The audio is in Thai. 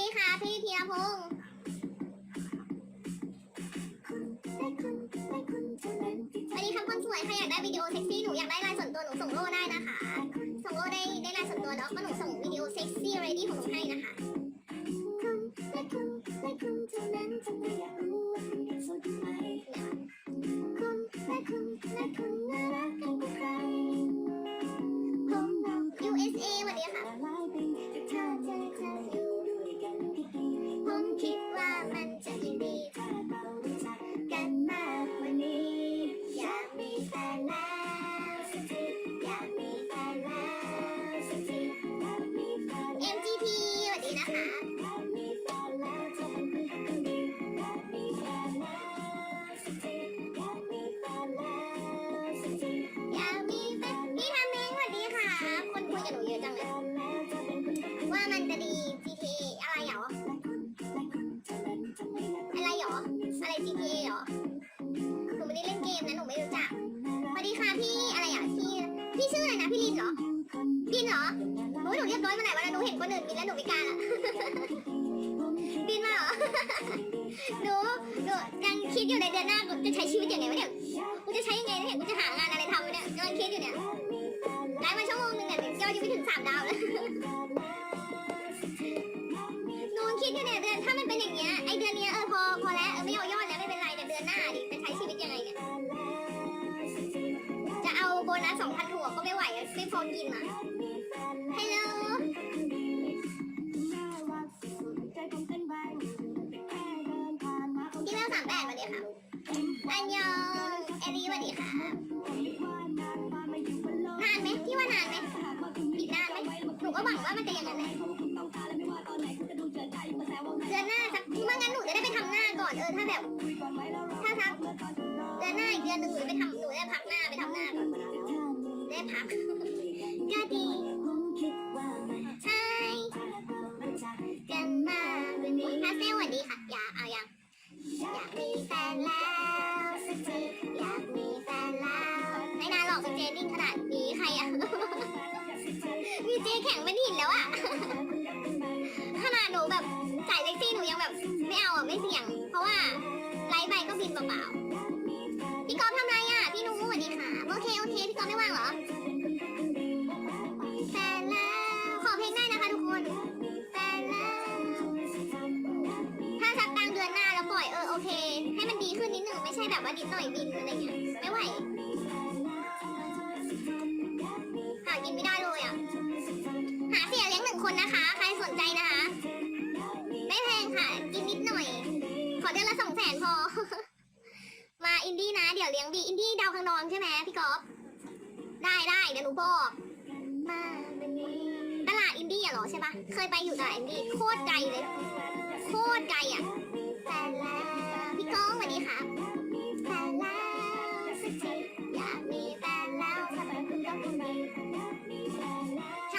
ดีค่ะพี่พีรพงศ์สวัสดีครับคนสวยใครอยากได้วิดีโอเซ็กซี่หนูอยากได้ไลน์ส่วนตัวหนูส่งโล่ได้นะคะ อยากมีแฟนพี่ทำเองสวัสดีค่ะคนคุยกับหนูเยอะจังเลย ว่ามันจะดี GTA อะไรเหรอ อะไรเหรอ อะไร GTA เหรอ หนูไม่ได้เล่นเกมนะ หนูไม่รู้จักสวัสดีค่ะพี่ อะไรอะพี่ พี่ชื่ออะไรนะ พี่ลินเหรอ ลินเหรอ อ้ยหนูเรียบร้อยมาไหนวะนะหนูเห็นคนอื่นบินแล้วหนูไม่กล้าละ บินมาเหรอ หนูหนูยังคิดอยู่ในเดือนหน้ากูจะใช้ชีวิตยังไงวะเนี่ยกูจะใช้ยังไงเนี่ยกูจะหางานอะไรทำวะเนี่ยกำลังคิดอยู่เนี่ยไลฟ์มาชั่วโมงหนึ่งเนี่ยยอดยังไม่ถึงสามดาวเลยหนูคิดอยู่เนี่ยเดือนถ้ามันเป็นอย่างเงี้ยไอเดือนเนี้ยเออพอพอแล้วเออไม่เอายอดแล้วไม่เป็นไรแต่เดือนหน้าดิจะใช้ชีวิตยังไงเนี่ยจะเอาโบนัสสองพันถั่วก็ไม่ไหวอะไม่พอกินอะฮัลโหล สามแปดมาเดี๋ยวค่ะอันยองเอลีสวัสดีค่ะนานไหมพี่ว่านานไหมอีกนานไหมหนูก็หวังว่ามันจะอย่างนั้นแหละเดือนหน้าสักเมื่องั้นหนูจะได้ไปทำหน้าก่อนเออถ้าแบบถ้าสักเดือนหน้าอีกเดือนหนึ่งหนูไปทำหนูได้พักหน้าไปทำหน้าก่อนได้พัก เจนิ่งขนาดนี้ใครอะมีเจแข็งเป็นหินแล้วอะขนาดหนูแบบสายเซ็กซี่หนูยังแบบไม่เอาอะไม่เสี่ยง เพราะว่าไลฟ์ไปก็บินเปล่าๆพี่กอล์ฟทำไรอะพี่นุ้สวัสดีค่ะโอเคโอเคพี่กอล์ฟไม่ว่างเหรอแฟนแล้วขอเพลงได้นะคะทุกคนแฟนแล้วถ้าสักกลางเดือนหน้าแล้วปล่อยเออโอเค ให้มันดีขึ้นนิดหนึ่งไม่ใช่แบบว่านิดหน่อยบินอะไรเงี้ยไม่ไหว นไม่ได้เลยอะ หาเสียเลี้ยงหนึ่งคนนะคะ ใครสนใจนะคะ ไม่แพงค่ะ กินนิดหน่อย ขอเดือนละสองแสนพอ มาอินดี้นะ เดี๋ยวเลี้ยงดีอินดี้ดาวคังนองใช่ไหมพี่ก๊อฟได้ได้เดี๋ยวหนูบอกตลาดอินดี้อะเหรอใช่ปะเคยไปอยู่ตลาดอินดี้โคตรไกลเลย โคตรไกลอะแต่แล้วพี่ก้องสวัสดีค่ะ